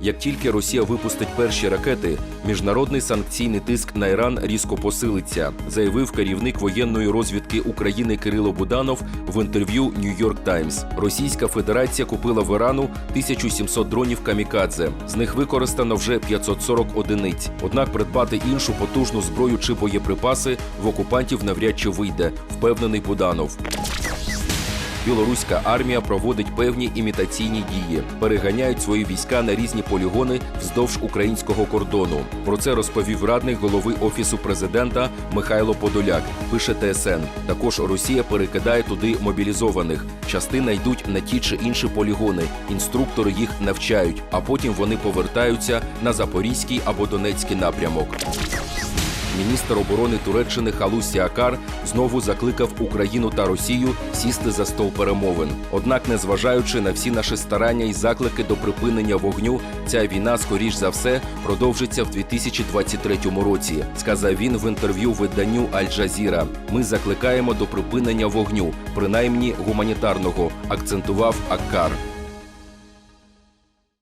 Як тільки Росія випустить перші ракети, міжнародний санкційний тиск на Іран різко посилиться, заявив керівник воєнної розвідки України Кирило Буданов в інтерв'ю New York Times. Російська Федерація купила в Ірану 1700 дронів камікадзе. З них використано вже 540 одиниць. Однак придбати іншу потужну зброю чи боєприпаси в окупантів навряд чи вийде, впевнений Буданов. Білоруська армія проводить певні імітаційні дії, переганяють свої війська на різні полігони вздовж українського кордону. Про це розповів радник голови офісу президента Михайло Подоляк. Пише ТСН. Також Росія перекидає туди мобілізованих. Частина йдуть на ті чи інші полігони. Інструктори їх навчають, а потім вони повертаються на Запорізький або Донецький напрямок. Міністр оборони Туреччини Халусі Акар знову закликав Україну та Росію сісти за стол перемовин. Однак, незважаючи на всі наші старання і заклики до припинення вогню, ця війна, скоріш за все, продовжиться в 2023 році. Сказав він в інтерв'ю виданню Аль-Джазіра. Ми закликаємо до припинення вогню, принаймні гуманітарного, акцентував Аккар.